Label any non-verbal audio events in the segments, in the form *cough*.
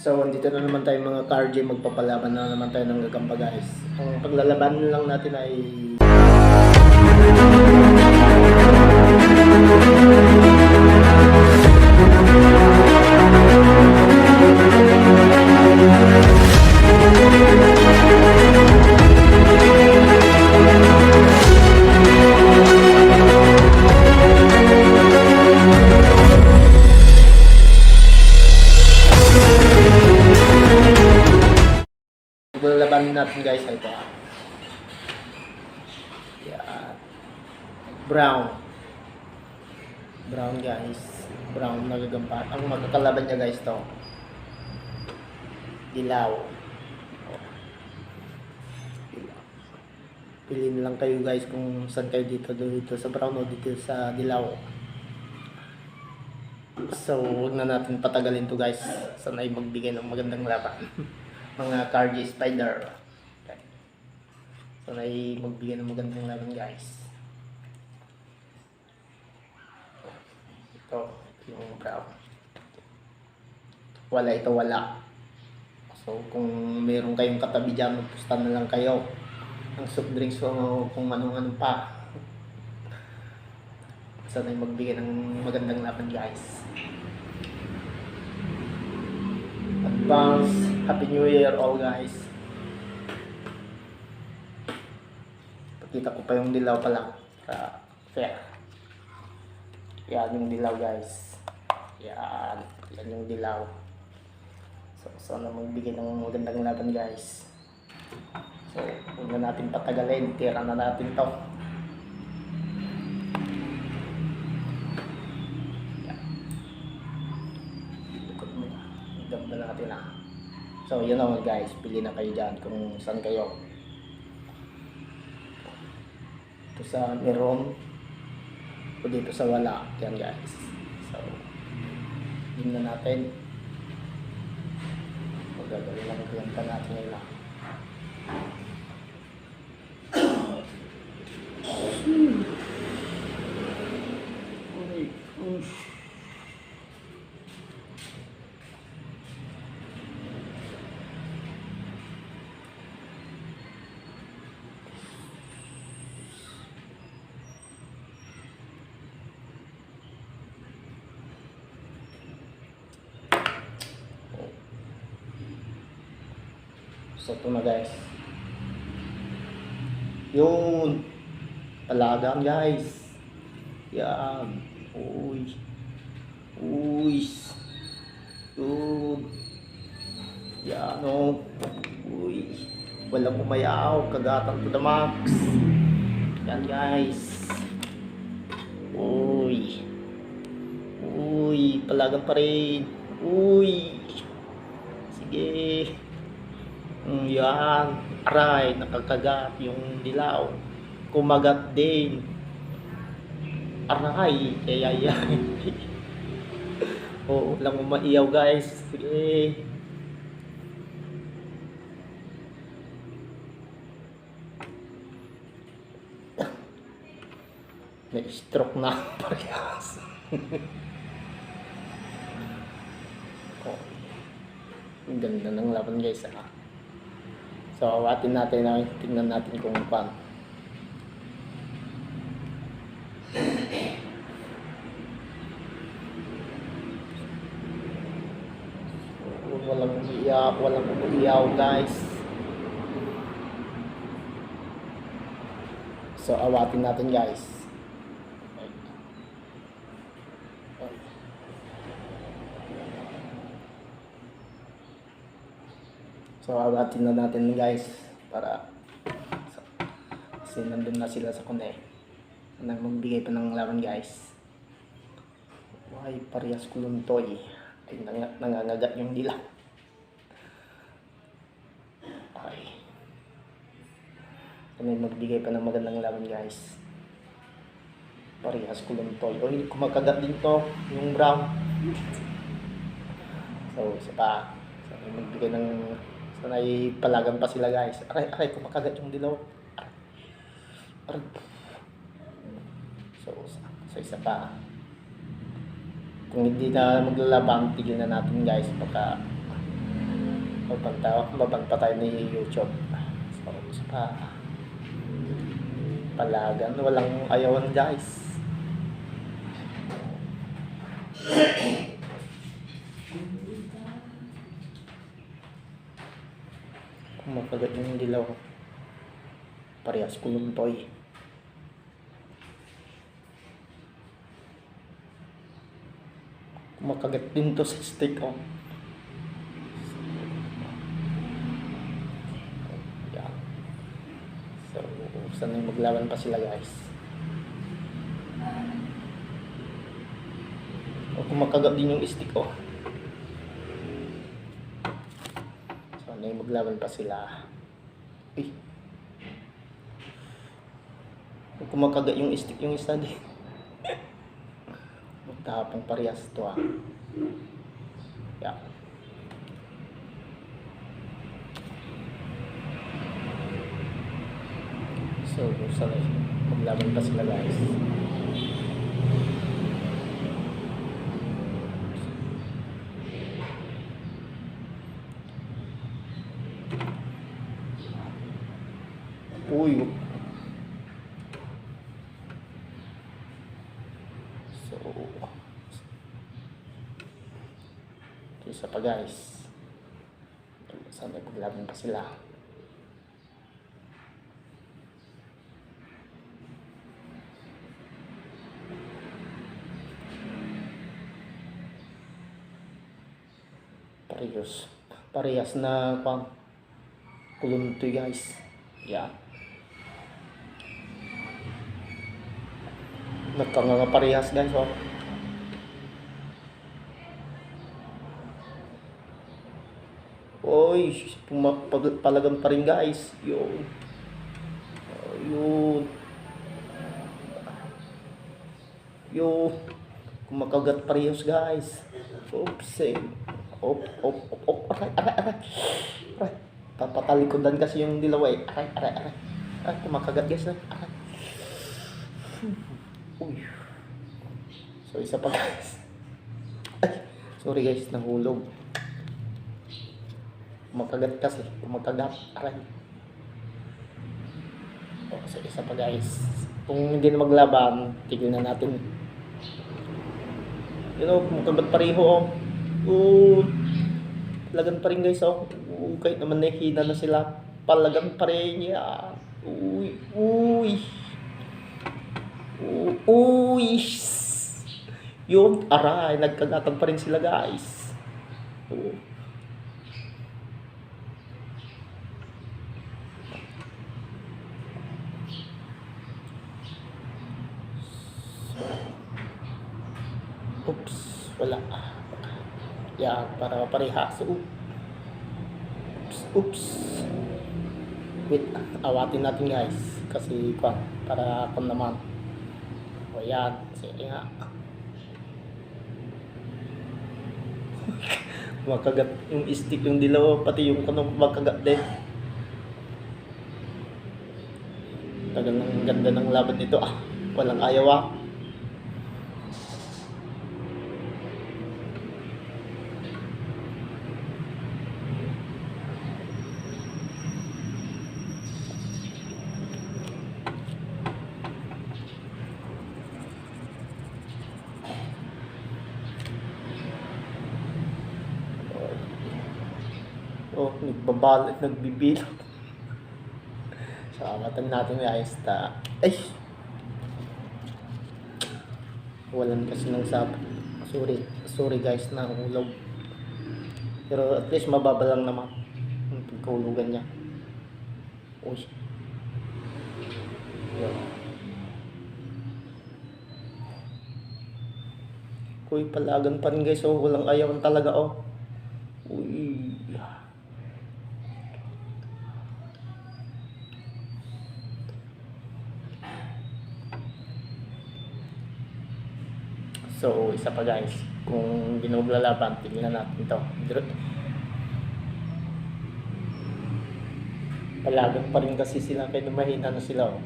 So, dito na naman tayo mga car gym, magpapalaban na naman tayo ng gagamba guys. Ang paglalaban lang natin ay... natin guys ay ito. ah. Yan. Brown. Brown guys. Brown na gagampa. Ang magkakalaban niya guys to. Dilaw. Oh. Dilaw. Piliin lang kayo guys kung saan kayo dito dito sa brown o dito sa dilaw. So, huwag na natin patagalin to guys. Sana ay magbigay ng magandang laban. *laughs* Mga Cardi Spider. Okay. Sana ay magbigay ng magandang laban guys. Ito, yung brown. Wala ito, wala. So, kung meron kayong katabi dyan, magpusta na lang kayo. Ang soft drinks o kung anong-ano pa. Sana ay magbigay ng magandang laban guys. Advance Happy New Year all guys. Pakita ko pa yung dilaw pa lang. Sa fair. Yan yung dilaw guys. Yan. Yan yung dilaw. So, sana magbigay ng magandang laban guys. So, huwag na natin patagalin. Tira na natin to. Ganda natin ah. So, yun naman guys. Pili na kayo dyan kung saan kayo. Ito sa meron. O dito sa wala. Yan guys. So, yun na natin. Magagawin lang kanta natin ngayon ah. Uy, *clears throat* So, ito na guys. Yun. Talagang guys. Yan. Uy. Uy. Yun. Yan o. Uy. Walang umayaw. Kagatan to the max. Yan guys. Uy. Uy. Palagan pa rin. Uy. Sige. Mm, yan. Aray, nakakagat yung dilaw. Kumagat din. Aray, kaya yan. *laughs* Oo, lang umaiyaw guys. Sige. May stroke na parehas. *laughs* oh. Ang ganda ng laban guys ah. So, awatin natin na tingnan natin kung paano. So, walang umiiyak, walang umiiyaw guys. So, awatin natin guys. Okay. Okay. So, awatin na natin guys para kasi nandun na sila sa kone. Nang magbigay pa ng laban guys. Ay, parehas kuluntoy. Ay, nang, nangangagat yung dila. Okay. Kami magbigay pa ng magandang laban guys. Parehas kuluntoy. O, kumakagat din to, yung brown. So, isa pa. So, magbigay ng Sanay palagan pa sila guys. Aray, aray, kumakagat yung dilaw. Aray. Aray. So, sa isa pa. Kung hindi na maglalaban, tigil na natin guys. Baka Mabanta, mabanta tayo ni YouTube. So, isa pa. Palagan. Walang ayawan guys. Kumakagat yung dilaw. Parehas kuluntoy. Kumakagat din to sa stick oh. Yan. So, sanay maglaban pa sila guys. O kumakagat din yung stick oh. Sanay maglaban pa sila. Uy. O kumakagat yung stick yung isa din. *laughs* Magtapang parehas to ah. Yeah. So, sanay maglaban pa sila guys. Uy. So, isa pa guys. Sana paglaban pa sila. Parehas. Parehas na pang kuluntoy guys. Yan. Nagkanganga parehas guys oh. Palagan pa rin guys. Yun. Oh, yun. Yun. Kumakagat parehas guys. Oops. eh. Op, op, op, op. Aray, aray, aray. Aray. Papatalikodan kasi yung dilaw eh. Aray, aray, aray. Ay, kumakagat guys. ah. Aray. Uy. So, isa pa guys. Ay, sorry guys, nahulog. Kumakagat kasi. Kumakagat. Aray. Oh, so, isa pa guys. Kung hindi na maglaban, tigil na natin. You know, kumakagat pareho oh. Oo. Palagan pa rin guys oh. Oo, kahit naman nahihina na sila. Palagan pa rin yan. Uy, uy. Uy! Yun, aray, nagkagatan pa rin sila guys. Oo. Oops, wala. Yan, para parehas. Oops. Oops. Wait, awatin natin guys. Kasi, kwan, para kung naman. O yan, sige nga. *laughs* Makagat yung stick yung dilaw, pati yung kanong makagat din. Tagal ng ganda ng laban nito ah. Walang ayaw ah. Oh, nagbabalot, nagbibilot. Salamatan natin guys ta. Ay! Walang kasi ng sap. Sorry. Sorry guys na hulog. Pero at least mababa lang naman. Yung pagkahulugan niya. Uy. Uy, palagan pa rin guys. Oh, walang ayawan talaga oh. So, isa pa guys, kung hindi na natin to. Palagak pa rin kasi sila kay dumahin, ano sila oh.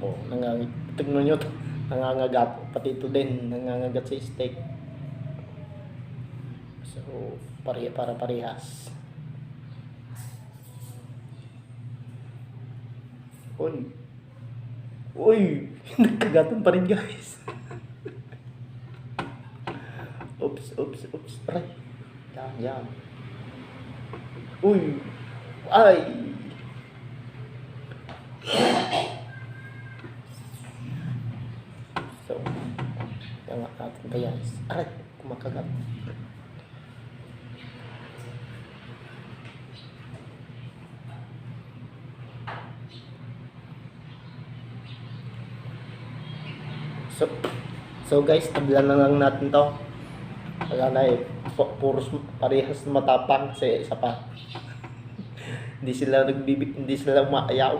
Oh, nangang, tignan nyo to, *laughs* nangangagat, pati ito din, nangangagat sa steak. So, pare para parehas. Uy! Uy! *laughs* Nagkagatan pa rin guys. *laughs* oops, oops. Aray. Yan, yan. Uy. Ay. So, yan nga natin guys. Aray, kumakagat. So, so guys, tablan na lang natin to. Wala na eh. Pu- Puros parehas matapang sa isa pa. hindi sila nagbibig, hindi sila umaayaw.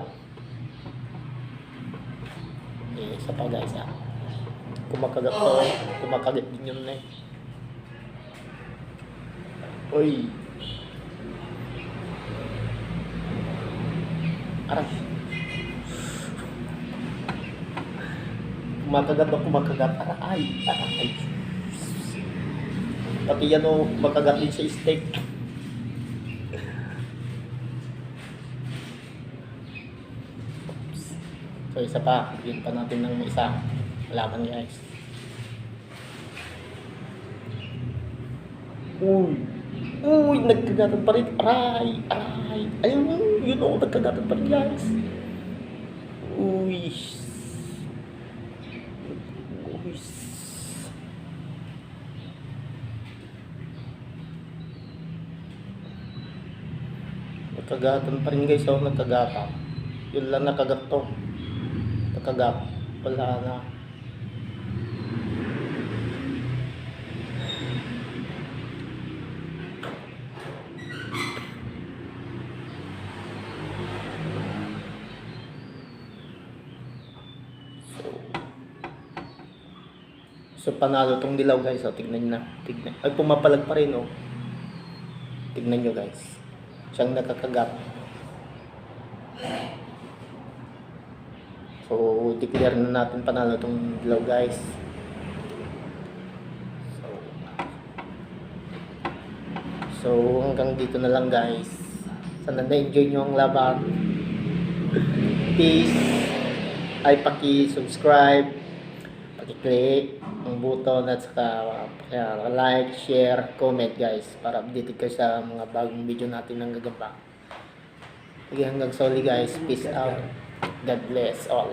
Eh, isa pa guys ha. Kumakagat to. Kumakagat din yun eh. Uy. Aray. kumakagat na kumakagat. Aray, aray. Pati yan o, makagat din sa steak. So isa pa, yun pa natin ng isa. Laban guys. Uy! Uy! Nagkagatan pa rin. Aray! Aray! Ayun! Yun o, nagkagatan pa rin guys. Uy! Uy! Nagkagatan pa rin guys. Oh, nagkagatan. Yun lang nakagat to. Nakagat. Wala na. So, panalo tong dilaw guys. Oh, tignan nyo na. Tignan. Ay, pumapalag pa rin oh. Tignan nyo guys. Siyang nakakagat. So, declare na natin panalo tong dilaw guys. So, so hanggang dito na lang guys. Sana na-enjoy nyo ang laban. Peace. Ay, paki-subscribe. Paki-click ang button at saka uh, like, share, comment guys para updated kayo sa mga bagong video natin ng gagamba. Sige hanggang sa uli guys. Peace out. God bless all.